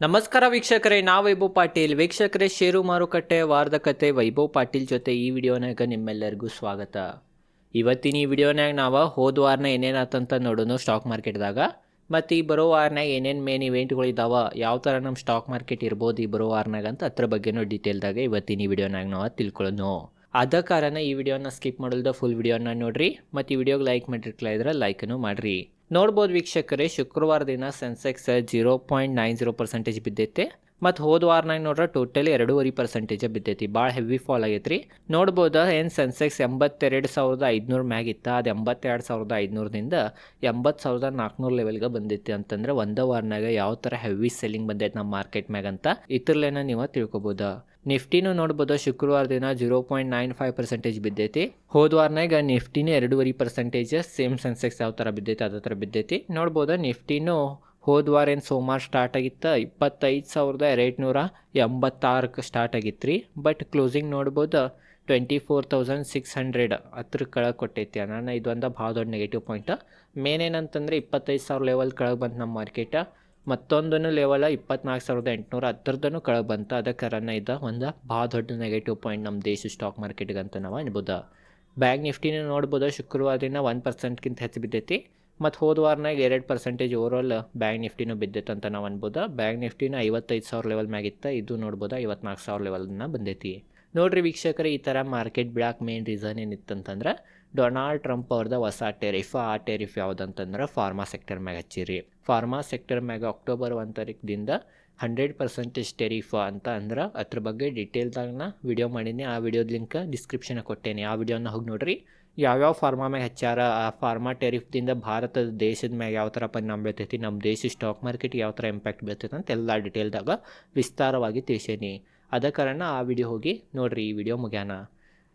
ನಮಸ್ಕಾರ ವೀಕ್ಷಕರೇ ನಾ ವೈಭವ್ ಪಾಟೀಲ್. ವೀಕ್ಷಕರೇ ಷೇರು ಮಾರುಕಟ್ಟೆ ವಾರದ ಕತೆ ವೈಭವ್ ಪಾಟೀಲ್ ಜೊತೆ ಈ ವಿಡಿಯೋನಾಗ ನಿಮ್ಮೆಲ್ಲರಿಗೂ ಸ್ವಾಗತ. ಇವತ್ತಿನ ಈ ವಿಡಿಯೋನಾಗ ನಾವು ಹೋದ ವಾರನ ಏನೇನಾತಂತ ನೋಡೋಣ ಸ್ಟಾಕ್ ಮಾರ್ಕೆಟ್ದಾಗ ಮತ್ತು ಈ ಬರೋ ವಾರನಾಗ ಏನೇನು ಮೇನ್ ಇವೆಂಟ್ಗಳು ಇದಾವ, ಯಾವ ಥರ ನಮ್ಮ ಸ್ಟಾಕ್ ಮಾರ್ಕೆಟ್ ಇರ್ಬೋದು ಈ ಬರೋ ವಾರನಾಗ ಅಂತ ಅದ್ರ ಬಗ್ಗೆನೂ ಡೀಟೇಲ್ದಾಗ ಇವತ್ತಿನ ಈ ವಿಡಿಯೋನಾಗ ನಾವು ತಿಳ್ಕೊಳ್ಳೋಣ ಅದ ಕಾರಣ ಈ ವಿಡಿಯೋನ ಸ್ಕಿಪ್ ಮಾಡಲ್ದ ಫುಲ್ ವಿಡಿಯೋನ ನೋಡ್ರಿ. ಮತ್ತು ಈ ವಿಡಿಯೋಗೆ ಲೈಕ್ ಮಾಡಿರ್ಕಲ ಇದ್ರೆ ಲೈಕನ್ನು ಮಾಡಿರಿ. ನೋಡ್ಬೋದು ವೀಕ್ಷಕರೇ ಶುಕ್ರವಾರ ದಿನ Sensex zero point nine zero percentage ಬಿದ್ದೈತೆ. ಮತ್ತು ಹೋದ ವಾರನಾಗ ನೋಡ್ರೆ ಟೋಟಲಿ ಎರಡೂವರೆ ಪರ್ಸೆಂಟೇಜ ಬಿದ್ದೈತಿ. ಭಾಳ ಹೆವಿ ಫಾಲ್ ಆಗೈತೆ ರೀ ನೋಡ್ಬೋದು, ಏನು ಸೆನ್ಸೆಕ್ಸ್ ಎಂಬತ್ತೆರಡು ಸಾವಿರದ ಐದುನೂರು ಮ್ಯಾಗ ಇತ್ತು. ಅದು ಎಂಬತ್ತೆರಡು ಸಾವಿರದ ಐದುನೂರದಿಂದ ಎಂಬತ್ತು ಸಾವಿರದ ನಾಲ್ಕುನೂರು ಲೆವೆಲ್ಗೆ ಬಂದೈತಿ ಅಂತಂದ್ರೆ ಒಂದೇ ವಾರನಾಗ ಯಾವ ಥರ ಹೆವಿ ಸೆಲ್ಲಿಂಗ್ ಬಂದೈತೆ ನಮ್ಮ ಮಾರ್ಕೆಟ್ ಮ್ಯಾಗ ಅಂತ ಇತರಲ್ಲೇನ ನೀವು ತಿಳ್ಕೊಬೋದು. ನಿಫ್ಟಿನೂ ನೋಡ್ಬೋದು, ಶುಕ್ರವಾರ ದಿನ zero point nine five percentage ಬಿದ್ದೈತಿ. ಹೋದ ವಾರನಾಗ ನಿಫ್ಟಿನೇ ಎರಡೂವರೆ ಪರ್ಸೆಂಟೇಜ್ ಸೇಮ್ ಸೆನ್ಸೆಕ್ಸ್ ಯಾವ ಥರ ಬಿದ್ದೈತಿ, ಅದೇ ಥರ ಬಿದ್ದೈತಿ. ನೋಡ್ಬೋದು, ನಿಫ್ಟಿನೂ ಹೋದ ವಾರ ಏನು ಸೋಮವಾರ ಸ್ಟಾರ್ಟ್ ಆಗಿತ್ತು? ಇಪ್ಪತ್ತೈದು ಸಾವಿರದ ಎರಡುನೂರ ಎಂಬತ್ತಾರಕ್ಕೆ ಸ್ಟಾರ್ಟ್ ಆಗಿತ್ತು ರೀ ಬಟ್ ಕ್ಲೋಸಿಂಗ್ ನೋಡ್ಬೋದು? Twenty four thousand six hundred ಹತ್ರ ಕೆಳಗೆ ಕೊಟ್ಟೈತಿ ನಾನು ಇದೊಂದು ಭಾಳ ದೊಡ್ಡ ನೆಗೆಟಿವ್ ಪಾಯಿಂಟ್ ಮೇನ್ ಏನಂತಂದರೆ ಇಪ್ಪತ್ತೈದು ಸಾವಿರ ಲೆವೆಲ್ ಕೆಳಗೆ ಬಂತು ನಮ್ಮ ಮಾರ್ಕೆಟ ಮತ್ತೊಂದನ್ನು ಲೆವೆಲ ಇಪ್ಪತ್ನಾಲ್ಕು ಸಾವಿರದ ಎಂಟುನೂರ ಹತ್ತರದನ್ನು ಕೆಳಗೆ ಬಂತು. ಅದಕ್ಕೆ ರನ್ನ ಇದು ಒಂದು ಭಾಳ ದೊಡ್ಡ ನೆಗೆಟಿವ್ ಪಾಯಿಂಟ್ ನಮ್ಮ ದೇಶ ಸ್ಟಾಕ್ ಮಾರ್ಕೆಟ್ಗೆ ಅಂತ ನಾವು ಅನ್ಬೋದು. ಬ್ಯಾಂಕ್ ನಿಫ್ಟಿನ ನೋಡ್ಬೋದು? ಶುಕ್ರವಾರ ದಿನ ಒನ್ ಪರ್ಸೆಂಟ್ಗಿಂತ ಹೆಚ್ಚು ಬಿದ್ದೈತಿ. ಮತ್ತು ಹೋದ ವಾರನಾಗ ಎರಡು ಪರ್ಸೆಂಟೇಜ್ ಓವರಾಲ್ ಬ್ಯಾಂಕ್ ನಿಫ್ಟಿನೂ ಬಿದ್ದೈತೆ ಅಂತ ನಾವು ಅನ್ಬೋದು. ಬ್ಯಾಂಕ್ ನಿಫ್ಟಿನ ಐವತ್ತೈದು ಸಾವಿರ ಲೆವೆಲ್ ಮ್ಯಾಗಿತ್ತು. ಇದು ನೋಡ್ಬೋದು ಐವತ್ನಾಲ್ಕು ಸಾವಿರ ಲೆವೆಲ್ನ ಬಂದೈತಿ. ನೋಡ್ರಿ ವೀಕ್ಷಕರೇ, ಈ ಥರ ಮಾರ್ಕೆಟ್ ಬ್ಲಾಕ್ ಮೇನ್ ರೀಸನ್ ಏನಿತ್ತಂತಂದ್ರೆ ಡೊನಾಲ್ಡ್ ಟ್ರಂಪ್ ಅವ್ರದ ಹೊಸ ಟೆರಿಫ್ ಆ ಟೆರಿಫ್ ಯಾವುದಂತಂದ್ರೆ ಫಾರ್ಮಾ ಸೆಕ್ಟರ್ ಮ್ಯಾಗ ಹಚ್ಚಿರಿ. ಫಾರ್ಮಾ ಸೆಕ್ಟರ್ ಮ್ಯಾಗ ಅಕ್ಟೋಬರ್ ಒಂದು ತಾರೀಕಿಂದ ಹಂಡ್ರೆಡ್ ಪರ್ಸೆಂಟೇಜ್ ಟೆರಿಫ್ ಅಂತ ಅಂದ್ರೆ ಅದ್ರ ಬಗ್ಗೆ ಡೀಟೇಲ್ದಾಗ ನಾ ವಿಡಿಯೋ ಮಾಡೀನಿ. ಆ ವಿಡಿಯೋದ ಲಿಂಕ್ ಡಿಸ್ಕ್ರಿಪ್ಷನ್ ಕೊಟ್ಟೇನೆ. ಆ ವಿಡಿಯೋನ ಹೋಗಿ ನೋಡ್ರಿ. ಯಾವ್ಯಾವ ಫಾರ್ಮಾ ಮ್ಯಾಗ ಹಚ್ಚಾರ, ಆ ಫಾರ್ಮಾ ಟೆರಿಫ್ದಿಂದ ಭಾರತದ ದೇಶದ ಮ್ಯಾಗ ಯಾವ ಥರ ಪರಿಣಾಮ ಬೀಳ್ತೈತಿ ನಮ್ಮ ದೇಶ ಸ್ಟಾಕ್ ಮಾರ್ಕೆಟ್ ಯಾವ ಥರ ಇಂಪ್ಯಾಕ್ಟ್ ಬೀಳ್ತೈತೆ ಅಂತ ಎಲ್ಲ ಡೀಟೇಲ್ದಾಗ ವಿಸ್ತಾರವಾಗಿ ತಿಳಿಸೇನಿ. ಅದ ಕಾರಣ ಆ ವಿಡಿಯೋ ಹೋಗಿ ನೋಡ್ರಿ. ಈ ವಿಡಿಯೋ ಮುಗ್ಯಾನ.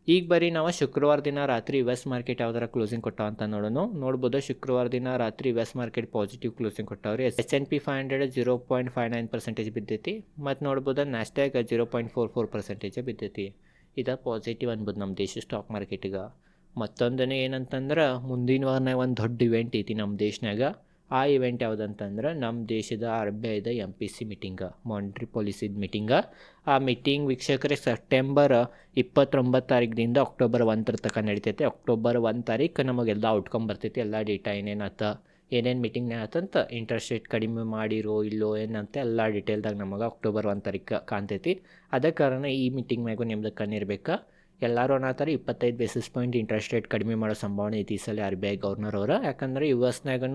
ಈಗ ಬರೀ ನಾವು ಶುಕ್ರವಾರ ದಿನ ರಾತ್ರಿ ಎಸ್ ಮಾರ್ಕೆಟ್ ಯಾವ್ದಾರ ಕ್ಲೋಸಿಂಗ್ ಕೊಟ್ಟಾವ ಅಂತ ನೋಡೋಣ ನೋಡ್ಬೋದು ಶುಕ್ರವಾರ ದಿನ ರಾತ್ರಿ US market positive closing ಕೊಟ್ಟಾವ್ರಿ. S and P five hundred zero point five nine percentage ಬಿದ್ದೈತಿ. ಮತ್ತು ನೋಡ್ಬೋದು Nasdaq zero point four four percentage ಬಿದ್ದೈತಿ. ಇದು ಪಾಸಿಟಿವ್ ಅನ್ಬೋದು ನಮ್ಮ ದೇಶ ಸ್ಟಾಕ್ ಮಾರ್ಕೆಟಿಗೆ ಮತ್ತೊಂದನೇ ಏನಂತಂದ್ರೆ ಮುಂದಿನ ವಾರನಾಗ ಒಂದು ದೊಡ್ಡ ಇವೆಂಟ್ ಐತಿ ನಮ್ಮ ದೇಶನಾಗ ಆ ಇವೆಂಟ್ ಯಾವುದಂತಂದ್ರೆ ನಮ್ಮ ದೇಶದ ಆರ್ ಬಿ ಐದ ಎಂ ಪಿ ಸಿ ಮೀಟಿಂಗ ಮಾನಿಟ್ರಿ ಪಾಲಿಸಿದ ಮೀಟಿಂಗ ಆ ಮೀಟಿಂಗ್ ವೀಕ್ಷಕರೇ ಸೆಪ್ಟೆಂಬರ್ ಇಪ್ಪತ್ತೊಂಬತ್ತು ತಾರೀಕಿನಿಂದ ಅಕ್ಟೋಬರ್ ಒಂದರ ತನಕ ನಡಿತೈತೆ. ಅಕ್ಟೋಬರ್ ಒಂದು ತಾರೀಕು ನಮಗೆಲ್ಲ ಔಟ್ಕಮ್ ಬರ್ತೈತಿ. ಎಲ್ಲ ಡೇಟಾ ಏನೇನಾತ ಏನೇನು ಮೀಟಿಂಗ್ ಆತಂತ ಇಂಟ್ರೆಸ್ಟ್ ರೇಟ್ ಕಡಿಮೆ ಮಾಡಿರೋ, ಇಲ್ಲೋ, ಏನಂತ ಎಲ್ಲ ಡೀಟೇಲ್ದಾಗ ನಮಗೆ ಅಕ್ಟೋಬರ್ ಒಂದು ತಾರೀಕು ಕಾಣ್ತೈತಿ. ಅದೇ ಕಾರಣ ಈ ಮೀಟಿಂಗ್ ಮ್ಯಾಗೂ ನಿಮ್ದು ಕಣ್ಣಿರ್ಬೇಕು. ಎಲ್ಲರೂ ಅನ್ನತ್ತಾರೆ ಇಪ್ಪತ್ತೈದು ಬೇಸಿಸ್ ಪಾಯಿಂಟ್ ಇಂಟ್ರೆಸ್ಟ್ ರೇಟ್ ಕಡಿಮೆ ಮಾಡೋ ಸಂಭಾವನೆ ಐತಿ ಈ ಸಲ ಆರ್ ಬಿ ಐ ಗವರ್ನರ್ ಅವರು. ಯಾಕಂದ್ರೆ ಯು ಎಸ್ನಾಗೂ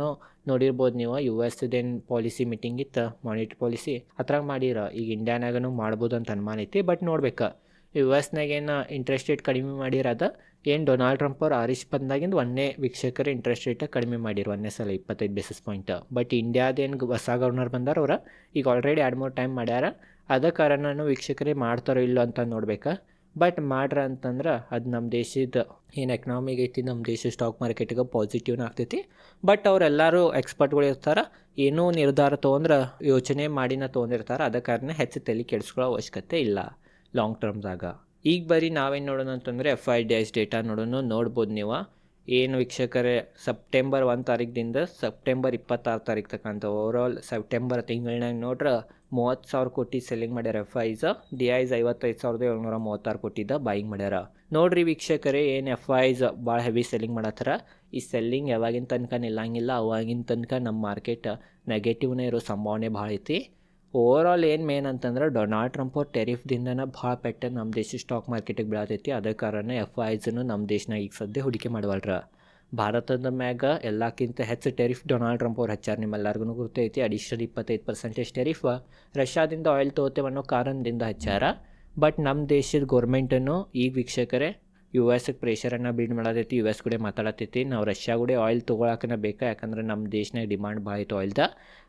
ನೋಡಿರ್ಬೋದು ನೀವು ಯು ಎಸ್ದೇನು ಪಾಲಿಸಿ ಮೀಟಿಂಗ್ ಇತ್ತು ಮಾನಿಟ್ರಿ ಪಾಲಿಸಿ ಅದ್ರಾಗ ಮಾಡಿರ. ಈಗ ಇಂಡಿಯಾನಾಗೂ ಮಾಡ್ಬೋದು ಅಂತ ಅನುಮಾನ ಐತಿ. ಬಟ್ ನೋಡ್ಬೇಕು ಯು ಎಸ್ನಾಗ ಏನು ಇಂಟ್ರೆಸ್ಟ್ ರೇಟ್ ಕಡಿಮೆ ಮಾಡಿರೋದ? ಏನು ಡೊನಾಲ್ಡ್ ಟ್ರಂಪ್ ಅವ್ರು ಆರಿಸ್ ಬಂದಾಗಿಂದ ಒಂದೇ ವೀಕ್ಷಕರು ಇಂಟ್ರೆಸ್ಟ್ ರೇಟ್ ಕಡಿಮೆ ಮಾಡಿರು ಒಂದೇ ಸಲ ಇಪ್ಪತ್ತೈದು ಬೇಸಿಸ್ ಪಾಯಿಂಟ್ ಬಟ್ ಇಂಡಿಯಾದೇನು ಹೊಸ ಗವರ್ನರ್ ಬಂದಾರ ಅವ್ರು? ಈಗ ಆಲ್ರೆಡಿ ಎರಡು ಮೂರು ಟೈಮ್ ಮಾಡ್ಯಾರ. ಅದ ಕಾರಣನೂ ವೀಕ್ಷಕರೇ ಮಾಡ್ತಾರೋ ಇಲ್ಲೋ ಅಂತ ನೋಡ್ಬೇಕಾ. ಬಟ್ ಮಾಡ್ರ ಅಂತಂದ್ರೆ ಅದು ನಮ್ಮ ದೇಶದ ಏನು ಎಕನಾಮಿಗ್ ಐತಿ ನಮ್ಮ ದೇಶದ ಸ್ಟಾಕ್ ಮಾರ್ಕೆಟಿಗೆ ಪಾಸಿಟಿವ್ನ ಆಗ್ತೈತಿ. ಬಟ್ ಅವರೆಲ್ಲರೂ ಎಕ್ಸ್ಪರ್ಟ್ಗಳು ಇರ್ತಾರೆ, ಏನೋ ನಿರ್ಧಾರ ತೊಗೊಂಡ್ರೆ, ಯೋಚನೆ ಮಾಡಿನ ತೊಗೊಂಡಿರ್ತಾರೆ, ಅದ ಕಾರಣ ಹೆಚ್ಚು ತಲೆ ಕೆಡಿಸ್ಕೊಳ್ಳೋ ಅವಶ್ಯಕತೆ ಇಲ್ಲ ಲಾಂಗ್ ಟರ್ಮ್ದಾಗ ಈಗ ಬರೀ ನಾವೇನು ನೋಡೋಣ ಅಂತಂದರೆ F I D S data ನೋಡೋಣ ನೋಡ್ಬೋದು ನೀವು. ಏನು ವೀಕ್ಷಕರೇ, ಸೆಪ್ಟೆಂಬರ್ ಒಂದು ತಾರೀಕಿನಿಂದ ಸೆಪ್ಟೆಂಬರ್ ಇಪ್ಪತ್ತಾರು ತಾರೀಕು ತಕ್ಕಂಥ ಓವರಾಲ್ ಸೆಪ್ಟೆಂಬರ್ ತಿಂಗಳಾಗ ನೋಡ್ರೆ ಮೂವತ್ತು ಸಾವಿರ ಕೋಟಿ ಸೆಲ್ಲಿಂಗ್ ಮಾಡ್ಯಾರ ಎಫ್ ಐಸ್ ಡಿ ಐಸ್ ಐವತ್ತೈದು ಸಾವಿರದ ಏಳ್ನೂರ ಮೂವತ್ತಾರು ಕೋಟಿದ ಬಾಯಿಂಗ್ ಮಾಡ್ಯಾರ. ನೋಡ್ರಿ ವೀಕ್ಷಕರೇ, ಏನು ಎಫ್ ಐಸ್ ಭಾಳ ಹೆವಿ ಸೆಲ್ಲಿಂಗ್ ಮಾಡತ್ತಾರ? ಈ ಸೆಲ್ಲಿಂಗ್ ಯಾವಾಗಿನ ತನಕ ನಿಲ್ಲಂಗಿಲ್ಲ ಅವಾಗಿನ ತನಕ ನಮ್ಮ ಮಾರ್ಕೆಟ್ ನೆಗೆಟಿವ್ನೇ ಇರೋ ಸಂಭಾವನೆ ಭಾಳ ಐತಿ. ಓವರಾಲ್ ಏನು ಮೇನ್ ಅಂತಂದ್ರೆ ಡೊನಾಲ್ಡ್ ಟ್ರಂಪ್ ಅವ್ರ ಟೆರಿಫ್ದಿಂದನೇ ಭಾಳ ಪೆಟ್ಟ ನಮ್ಮ ದೇಶ ಸ್ಟಾಕ್ ಮಾರ್ಕೆಟಿಗೆ ಬೀಳತೈತಿ. ಅದೇ ಕಾರಣ ಎಫ್ ಐಸನ್ನು ನಮ್ಮ ದೇಶನಾಗ ಈಗ ಸದ್ಯ ಹೂಡಿಕೆ ಮಾಡವಲ್ರ. ಭಾರತದ ಮ್ಯಾಗ ಎಲ್ಲಕ್ಕಿಂತ ಹೆಚ್ಚು ಟೆರಿಫ್ ಡೊನಾಲ್ಡ್ ಟ್ರಂಪ್ ಅವ್ರು ಹಚ್ಚಾರ ನಿಮ್ಮೆಲ್ಲರಿಗೂ ಗೊತ್ತೈತಿ ಅಡಿಷನಲ್ ಇಪ್ಪತ್ತೈದು ಪರ್ಸೆಂಟೇಜ್ ಟೆರಿಫ್ ರಷ್ಯಾದಿಂದ ಆಯಿಲ್ ತೊಗೋತೇವೆ ಅನ್ನೋ ಕಾರಣದಿಂದ ಹಚ್ಚಾರ. ಬಟ್ ನಮ್ಮ ದೇಶದ ಗೌರ್ಮೆಂಟನ್ನು ಈಗ ವೀಕ್ಷಕರೇ ಯು ಎಸ್ಗೆ ಪ್ರೆಷರನ್ನು ಬಿಲ್ಡ್ ಮಾಡತೈತಿ ಯು ಎಸ್ ಕೂಡ ಮಾತಾಡತೈತಿ. ನಾವು ರಷ್ಯಾ ಕೂಡ ಆಯಿಲ್ ತೊಗೊಳಕನ ಬೇಕಾ? ಯಾಕಂದ್ರೆ ನಮ್ಮ ದೇಶನಾಗ ಡಿಮಾಂಡ್ ಭಾಳ ಐತೆ ಆಯಿಲ್ದ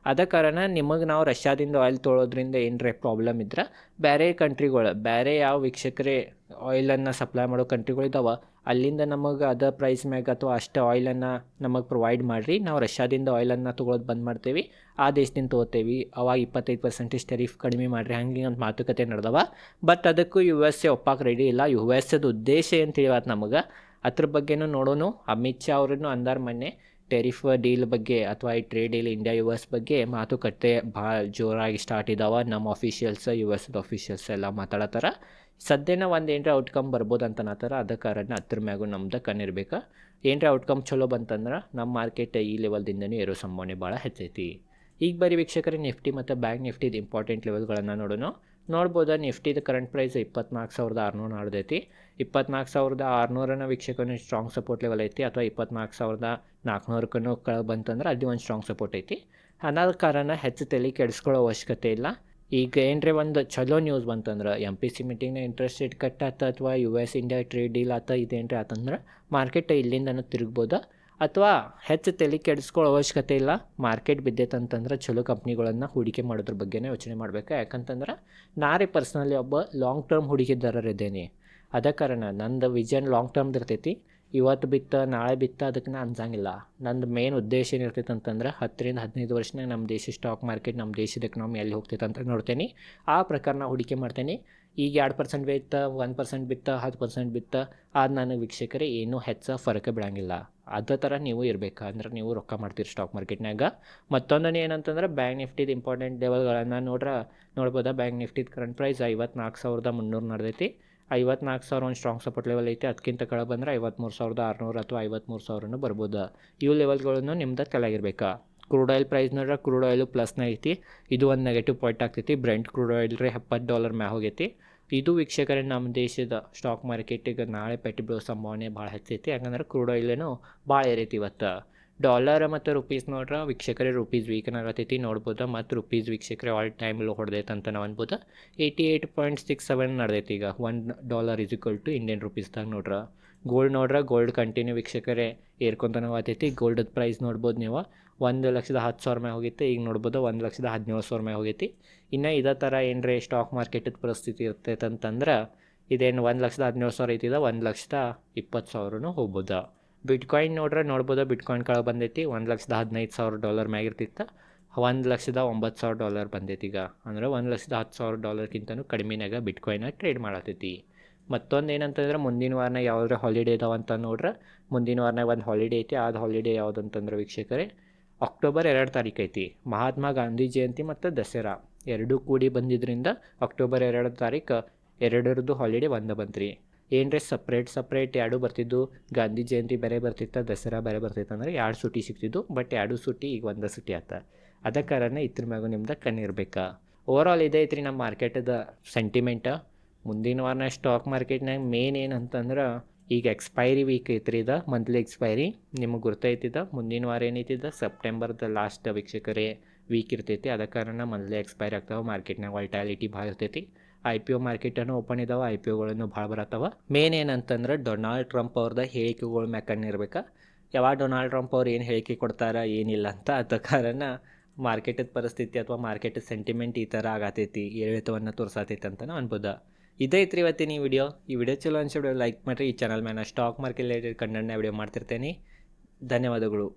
ಅದ ಕಾರಣ ನಿಮಗೆ ನಾವು ರಷ್ಯಾದಿಂದ ಆಯಿಲ್ ತೊಗೊಳೋದ್ರಿಂದ ಏನರೇ ಪ್ರಾಬ್ಲಮ್ ಇದ್ರೆ ಬೇರೆ ಕಂಟ್ರಿಗಳು ಬೇರೆ ಯಾವ ವೀಕ್ಷಕರೇ ಆಯಿಲನ್ನು ಸಪ್ಲೈ ಮಾಡೋ ಕಂಟ್ರಿಗಳಿದಾವೆ ಅಲ್ಲಿಂದ ನಮಗೆ ಅದ ಪ್ರೈಸ್ ಮ್ಯಾಗ ಅಥವಾ ಅಷ್ಟು ಆಯಿಲನ್ನು ನಮಗೆ ಪ್ರೊವೈಡ್ ಮಾಡಿರಿ. ನಾವು ರಷ್ಯಾದಿಂದ ಆಯಿಲನ್ನು ತೊಗೊಳೋದು ಬಂದ್ ಮಾಡ್ತೇವೆ. ಆ ದೇಶದಿಂದ ತೊಗೋತೇವೆ. ಅವಾಗ ಇಪ್ಪತ್ತೈದು ಪರ್ಸೆಂಟೇಜ್ ಟೆರಿಫ್ ಕಡಿಮೆ ಮಾಡಿರಿ. ಹಂಗೆ ಅಂತ ಮಾತುಕತೆ ನಡೆದವ. ಬಟ್ ಅದಕ್ಕೂ ಯು ಎಸ್ ಎ ಒಪ್ಪಾಕೆ ರೆಡಿ ಇಲ್ಲ. ಯು ಎಸ್ ಎದ ಉದ್ದೇಶ ಏನು ತಿಳಿಯವತ್ತು ನಮಗೆ? ಅದ್ರ ಬಗ್ಗೆನೂ ನೋಡೋನು. ಅಮಿತ್ ಶಾ ಅವ್ರನ್ನು ಅಂದಾರ ಮೊನ್ನೆ. ಟೆರಿಫ್ ಡೀಲ್ ಬಗ್ಗೆ ಅಥವಾ ಈ trade deal India U S ಬಗ್ಗೆ ಮಾತುಕತೆ ಭಾಳ ಜೋರಾಗಿ ಸ್ಟಾರ್ಟ್ ಇದಾವೆ. ನಮ್ಮ ಅಫಿಷಿಯಲ್ಸ್ ಯು ಎಸ್ ಅಫಿಷಿಯಲ್ಸ್ ಎಲ್ಲ ಮಾತಾಡತ್ತಾರ. ಸದ್ಯನ ಒಂದು ಏನರ ಔಟ್ಕಮ್ ಬರ್ಬೋದು ಅಂತ ಅನ್ನತ್ತಾರ. ಅದ ಕಾರಣ ಅದ್ರ ಮ್ಯಾಗು ನಮ್ದು ಕಣ್ಣಿರ್ಬೇಕು. ಏನರ ಔಟ್ಕಮ್ ಚಲೋ ಬಂತಂದ್ರೆ ನಮ್ಮ ಮಾರ್ಕೆಟ್ ಈ ಲೆವೆಲ್ದಿಂದನೂ ಏರೋ ಸಂಭಾವನೆ ಭಾಳ ಹೆಚ್ಚೈತಿ. ಈಗ ಬರೀ ವೀಕ್ಷಕರೇ ನಿಫ್ಟಿ ಮತ್ತು ಬ್ಯಾಂಕ್ ನಿಫ್ಟಿದು ಇಂಪಾರ್ಟೆಂಟ್ ಲೆವೆಲ್ಗಳನ್ನು ನೋಡೋಣ ನೋಡ್ಬೋದಾ? ನಿಫ್ಟಿದು ಕರೆಂಟ್ ಪ್ರೈಸ್ ಇಪ್ಪತ್ನಾಲ್ಕು ಸಾವಿರದ ಆರುನೂರು ನಡೆದೈತಿ. ಇಪ್ಪತ್ನಾಲ್ಕು ಸಾವಿರದ ಆರುನೂರನ ವೀಕ್ಷಕನು ಸ್ಟ್ರಾಂಗ್ ಸಪೋರ್ಟ್ ಲೆವೆಲ್ ಐತಿ ಅಥವಾ ಇಪ್ಪತ್ನಾಲ್ಕು ಸಾವಿರದ ನಾಲ್ಕುನೂರಕ್ಕೂ ಕೆಳಗೆ ಬಂತಂದ್ರೆ ಅಲ್ಲಿ ಒಂದು ಸ್ಟ್ರಾಂಗ್ ಸಪೋರ್ಟ್ ಐತಿ. ಅನ್ನೋದ ಕಾರಣ ಹೆಚ್ಚು ತಲೆ ಕೆಡಿಸ್ಕೊಳ್ಳೋ ಅವಶ್ಯಕತೆ ಇಲ್ಲ. ಈಗ ಏನರೇ ಒಂದು ಚಲೋ ನ್ಯೂಸ್ ಬಂತಂದ್ರೆ ಎಂ ಪಿ ಸಿ ಮೀಟಿಂಗ್ನ ಇಂಟ್ರೆಸ್ಟ್ ರೇಟ್ ಕಟ್ ಆತ ಅಥವಾ U S India trade deal ಆತ ಇದೇನ್ರಿ ಆತಂದ್ರೆ ಮಾರ್ಕೆಟ್ ಇಲ್ಲಿಂದನೂ ತಿರುಗ್ಬೋದಾ. ಅಥವಾ ಹೆಚ್ಚು ತಲೆ ಕೆಡಿಸ್ಕೊಳ್ಳೋ ಅವಶ್ಯಕತೆ ಇಲ್ಲ, ಮಾರ್ಕೆಟ್ ಬಿದ್ದೈತಂತಂದ್ರೆ ಚಲೋ ಕಂಪ್ನಿಗಳನ್ನು ಹೂಡಿಕೆ ಮಾಡೋದ್ರ ಬಗ್ಗೆನೇ ಯೋಚನೆ ಮಾಡಬೇಕು. ಯಾಕಂತಂದ್ರೆ ನಾರೇ ಪರ್ಸ್ನಲಿ ಒಬ್ಬ ಲಾಂಗ್ ಟರ್ಮ್ ಹೂಡಿಕೆದಾರರಿದ್ದೇನೆ. ಅದ ಕಾರಣ ನಂದು ವಿಜನ್ ಲಾಂಗ್ ಟರ್ಮ್ದು ಇರ್ತೈತಿ. ಇವತ್ತು ಬಿತ್ತ, ನಾಳೆ ಬಿತ್ತ ಅದಕ್ಕೆ ನಾನು ಅನ್ಸಂಗಿಲ್ಲ. ನಂದು ಮೇನ್ ಉದ್ದೇಶ ಏನಿರ್ತೈತೆ ಅಂತಂದ್ರೆ ಹತ್ತರಿಂದ ಹದಿನೈದು ವರ್ಷನಾಗ ನಮ್ಮ ದೇಶ ಸ್ಟಾಕ್ ಮಾರ್ಕೆಟ್ ನಮ್ಮ ದೇಶದ ಎಕನಾಮಿ ಎಲ್ಲಿ ಹೋಗ್ತೈತೆ ಅಂತ ನೋಡ್ತೇನೆ. ಆ ಪ್ರಕಾರ ನಾ ಹೂಡಿಕೆ ಮಾಡ್ತೇನೆ. ಈಗ ಎರಡು ಪರ್ಸೆಂಟ್ ಬಿತ್ತ ಒನ್ ಪರ್ಸೆಂಟ್ ಬಿತ್ತ, ಹತ್ತು ಪರ್ಸೆಂಟ್ ಬಿತ್ತ ಅದು ನನಗೆ ವೀಕ್ಷಕರೇ ಏನೂ ಹೆಚ್ಚು ಫರಕ ಬೀಳಂಗಿಲ್ಲ ಅದೇ ಥರ ನೀವು ಇರಬೇಕು. ಅಂದ್ರೆ ನೀವು ರೊಕ್ಕ ಮಾಡ್ತೀರಿ ಸ್ಟಾಕ್ ಮಾರ್ಕೆಟ್ನಾಗ ಮತ್ತೊಂದು ಏನಂತಂದ್ರೆ ಬ್ಯಾಂಕ್ ನಿಫ್ಟಿದು ಇಂಪಾರ್ಟೆಂಟ್ ಲೆವೆಲ್ಗಳನ್ನು ನೋಡ್ರೆ, ನೋಡ್ಬೋದಾ? ಬ್ಯಾಂಕ್ ನಿಫ್ಟಿದು ಕರೆಂಟ್ ಪ್ರೈಸ್ ಐವತ್ನಾಲ್ಕು ಸಾವಿರದ ಮುನ್ನೂರು ನಡೆದೈತಿ. ಐವತ್ನಾಲ್ಕು ಸಾವಿರ ಒಂದು ಸ್ಟ್ರಾಂಗ್ ಸಪೋರ್ಟ್ ಲೆವೆಲ್ ಐತಿ. ಅದಕ್ಕಿಂತ ಕೆಳ ಬಂದರೆ ಐವತ್ತ್ಮೂರು ಸಾವಿರದ ಆರುನೂರು ಅಥವಾ ಐವತ್ತ್ಮೂರು ಸಾವಿರನೂ ಬರ್ಬೋದು. ಇವು ಲೆವೆಲ್ಗಳನ್ನು ನಿಮ್ದು ಕೆಳಗಿರ್ಬೇಕು. ಕ್ರೂಡ್ ಆಯಿಲ್ ಪ್ರೈಸ್ ನೋಡ್ರೆ ಕ್ರೂಡ್ ಆಯಿಲು ಪ್ಲಸ್ನ ಐತಿ. ಇದು ಒಂದು ನೆಗೆಟಿವ್ ಪಾಯಿಂಟ್ ಆಗ್ತೈತಿ. ಬ್ರೆಂಟ್ ಕ್ರೂಡ್ ಆಯಿಲ್ ರೀ ಎಪ್ಪತ್ತು ಡಾಲರ್ ಮ್ಯಾಗ ಹೋಗೈತಿ. ಇದು ವೀಕ್ಷಕರೇ ನಮ್ಮ ದೇಶದ ಸ್ಟಾಕ್ ಮಾರ್ಕೆಟಿಗೆ ನಾಳೆ ಪೆಟ್ಟು ಬೀಳೋ ಸಂಭಾವನೆ ಭಾಳ ಹೆಚ್ಚೈತಿ. ಯಾಕಂದ್ರೆ ಕ್ರೂಡ್ ಆಯಿಲೇನು ಭಾಳ ಏರೈತಿ ಇವತ್ತು. ಡಾಲರ್ ಮತ್ತು ರುಪೀಸ್ ನೋಡ್ರೆ ವೀಕ್ಷಕರೇ ರುಪೀಸ್ ವೀಕನ್ ಆಗತೈತಿ. ನೋಡ್ಬೋದು ಮತ್ತು ರುಪೀಸ್ ವೀಕ್ಷಕರೇ ಆಲ್ ಟೈಮ್ ಲೋ ಹೊಡೆದೈತೆ ಅಂತ ನಾವು ಅನ್ಬೋದು. Eighty eight point six seven ನಡೆದೈತಿ ಈಗ. One dollar is equal to Indian ರುಪೀಸ್ದಾಗ ನೋಡ್ರೆ. ಗೋಲ್ಡ್ ನೋಡ್ರೆ ಗೋಲ್ಡ್ ಕಂಟಿನ್ಯೂ ವೀಕ್ಷಕರೇ ಏರ್ಕೊಂತನೂ ಆತೈತಿ. ಗೋಲ್ಡದ ಪ್ರೈಸ್ ನೋಡ್ಬೋದು ನೀವು. ಒಂದು ಲಕ್ಷದ ಹತ್ತು ಸಾವಿರ ಮ್ಯಾಗ ಹೋಗಿತ್ತು, ಈಗ ನೋಡ್ಬೋದು ಒಂದು ಲಕ್ಷದ ಹದಿನೇಳು ಸಾವಿರ ಮ್ಯಾಗ ಹೋಗೈತಿ. ಇನ್ನು ಇದೇ ಥರ ಏನರೇ ಸ್ಟಾಕ್ ಮಾರ್ಕೆಟದ ಪರಿಸ್ಥಿತಿ ಇರ್ತೈತೆ ಅಂತಂದ್ರೆ ಇದೇನು ಒಂದು ಲಕ್ಷದ ಹದಿನೇಳು ಸಾವಿರ ಐತಿದ ಒಂದು ಲಕ್ಷದ ಇಪ್ಪತ್ತು ಸಾವಿರನೂ ಹೋಗ್ಬೋದು. ಬಿಟ್ಕಾಯಿನ್ ನೋಡ್ರೆ ನೋಡ್ಬೋದು ಬಿಟ್ಕಾಯಿನ್ ಕಳ ಬಂದೈತಿ, ಒಂದು ಲಕ್ಷದ ಹದಿನೈದು ಸಾವಿರ ಡಾಲರ್ ಮ್ಯಾಗಿರ್ತಿತ್ತು ಒಂದು ಲಕ್ಷದ ಒಂಬತ್ತು ಸಾವಿರ ಡಾಲರ್ ಬಂದೈತಿ ಈಗ. ಅಂದ್ರೆ ಒಂದು ಲಕ್ಷದ ಹತ್ತು ಸಾವಿರ ಡಾಲರ್ಗಿಂತನೂ ಕಡಿಮೆನಾಗ ಬಿಟ್ಕಾಯಿನ ಟ್ರೇಡ್ ಮಾಡತ್ತೈತಿ ಮತ್ತೊಂದು ಏನಂತಂದ್ರೆ, ಮುಂದಿನ ವಾರನಾಗ ಯಾವ್ದಾರ ಹಾಲಿಡೇ ಇದಾವೆ ಅಂತ ನೋಡ್ರೆ, ಮುಂದಿನ ವಾರನಾಗ ಒಂದು ಹಾಲಿಡೇ ಐತಿ. ಅದು ಹಾಲಿಡೇ ಯಾವುದಂತಂದ್ರೆ ವೀಕ್ಷಕರೇ ಅಕ್ಟೋಬರ್ ಎರಡು ತಾರೀಕು ಐತಿ. ಮಹಾತ್ಮ ಗಾಂಧಿ ಜಯಂತಿ ಮತ್ತು ದಸರಾ ಎರಡೂ ಕೂಡಿ ಬಂದಿದ್ದರಿಂದ ಅಕ್ಟೋಬರ್ ಎರಡು ತಾರೀಕು ಎರಡರದ್ದು ಹಾಲಿಡೇ ಒಂದು ಬಂತ್ರಿ. ಏನರೇ ಸಪ್ರೇಟ್ ಸಪ್ರೇಟ್ ಎರಡು ಬರ್ತಿದ್ದು. ಗಾಂಧಿ ಜಯಂತಿ ಬೇರೆ ಬರ್ತಿತ್ತು, ದಸರಾ ಬೇರೆ ಬರ್ತಿತ್ತು ಅಂದ್ರೆ ಎರಡು ಸುಟಿ ಸಿಗ್ತಿದ್ದು ಬಟ್ ಎರಡು ಸುಟಿ ಈಗ ಒಂದು ಸುಟಿ ಆತ. ಅದ ಕಾರಣ ಇದ್ರ ಮ್ಯಾಗೂ ನಿಮ್ದು ಕಣ್ಣಿರ್ಬೇಕಾ. ಓವರಾಲ್ ಇದೇ ಐತ್ರಿ ನಮ್ಮ ಮಾರ್ಕೆಟದ ಸೆಂಟಿಮೆಂಟ ಮುಂದಿನ ವಾರ ಸ್ಟಾಕ್ ಮಾರ್ಕೆಟ್ನಾಗ ಮೇನ್ ಏನಂತಂದ್ರೆ ಈಗ ಎಕ್ಸ್ಪೈರಿ ವೀಕ್ ಐತ್ರಿ ಇದು ಮಂತ್ಲಿ ಎಕ್ಸ್ಪೈರಿ ನಿಮಗೆ ಗುರ್ತೈತಿದ್ದ ಮುಂದಿನ ವಾರ ಏನೈತಿದ್ದ ಸೆಪ್ಟೆಂಬರ್ದ ಲಾಸ್ಟ್ ವೀಕ್ಷಕರೇ ವೀಕ್ ಇರ್ತೈತಿ. ಅದ ಕಾರಣ ಮಂತ್ಲಿ ಎಕ್ಸ್ಪೈರಿ ಆಗ್ತಾವೆ ಮಾರ್ಕೆಟ್ನಾಗ ವಾಲ್ಟಾಲಿಟಿ ಭಾಳ ಇರ್ತೈತಿ. ಐ ಪಿ ಒ ಮಾರ್ಕೆಟನ್ನು ಓಪನ್ ಇದಾವೆ, ಐ ಪಿ ಒಗಳನ್ನು ಭಾಳ ಬರತ್ತವ. ಮೇನ್ ಏನಂತಂದ್ರೆ ಡೊನಾಲ್ಡ್ ಟ್ರಂಪ್ ಅವ್ರದ ಹೇಳಿಕೆಗಳ ಮ್ಯಾಗ ಕಣ್ಣಿರ್ಬೇಕು ಯಾವಾಗ ಡೊನಾಲ್ಡ್ ಟ್ರಂಪ್ ಅವ್ರು ಏನು ಹೇಳಿಕೆ ಕೊಡ್ತಾರ, ಏನಿಲ್ಲ ಅಂತ ಅದ ಕಾರಣ ಮಾರ್ಕೆಟದ ಪರಿಸ್ಥಿತಿ ಅಥವಾ ಮಾರ್ಕೆಟ್ ಸೆಂಟಿಮೆಂಟ್ ಈ ಥರ ಆಗತೈತಿ, ಏರಿಳಿತವನ್ನು ತೋರಿಸತೈತಿ ಅಂತ ಅನ್ಬೋದು. ಇದೇ ಐತ್ರಿ ಇವತ್ತಿನ ಈ ವಿಡಿಯೋ ಈ ವಿಡಿಯೋ ಚಲೋ ಅನ್ಸಿಬಿಡೋ ಲೈಕ್ ಮಾಡಿರಿ. ಈ ಚಾನಲ್ ಮೇಲೆ ಸ್ಟಾಕ್ ಮಾರ್ಕೆಟ್ ರಿಲೇಟೆಡ್ ಕಂಟೆಂಟ್ನ ವಿಡಿಯೋ ಮಾಡ್ತಿರ್ತೇನೆ. ಧನ್ಯವಾದಗಳು.